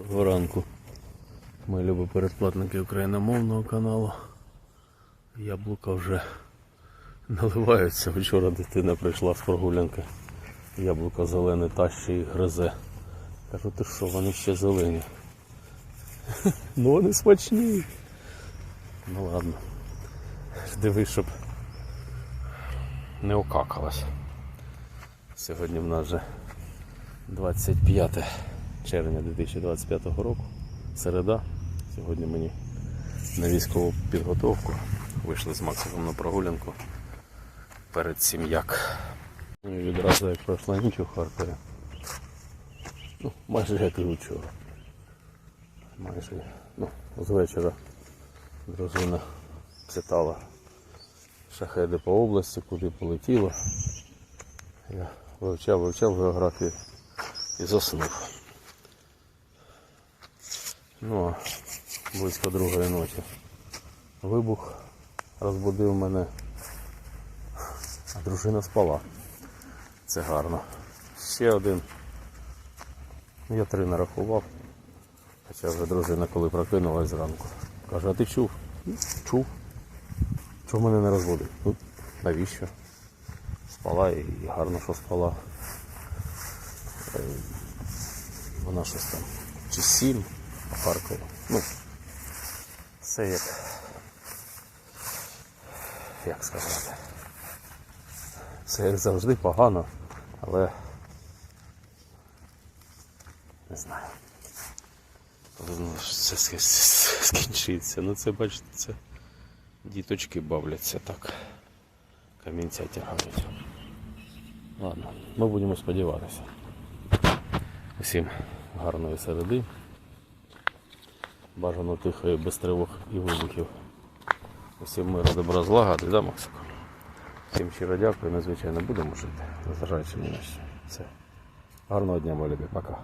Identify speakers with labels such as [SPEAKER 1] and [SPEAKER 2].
[SPEAKER 1] Доброго ранку. Мої любі передплатники україномовного каналу. Яблука вже наливаються. Вчора дитина прийшла з прогулянки. Яблука зелене таще і гризе. Кажу, ти що, вони ще зелені. Ну вони смачні. Ну ладно. Дивись, щоб не окакалась. Сьогодні в нас вже 25 червня 2025 року. Середа. Сьогодні мені на військову підготовку. Вийшли з Максиком на прогулянку перед сім'як. Ну, і відразу як пройшла ніч у Харкові. Ну, майже як і вчора. Майже. Ну, з вечора дружина читала шахеди по області, куди полетіло. Я вивчав, вивчав географію і заснув. Ну а близько другої ночі вибух розбудив мене, а дружина спала. Це гарно. Ще один. Я три нарахував. Хоча вже дружина, коли прокинулась зранку. Каже, а ти чув? «Ну, Чув. Чого мене не розбудив? Ну, навіщо? Спала і гарно, що спала. Е, Вона щось там. Чи сім по. Ну, все як. Як сказати. Все як завжди погано, але не знаю. Повинно ж це скінчиться. Ну це бачите, це діточки бавляться так. Камінця тягають. Ладно, ми будемо сподіватися. Усім гарної середи. Бажано тихої, без тривог і вибухів. Усім миру, добра злагоди, да, Максико? Всім щиро дякую, надзвичайно будемо жити, незважаючи на. Все. Гарного дня, мої любі, пока.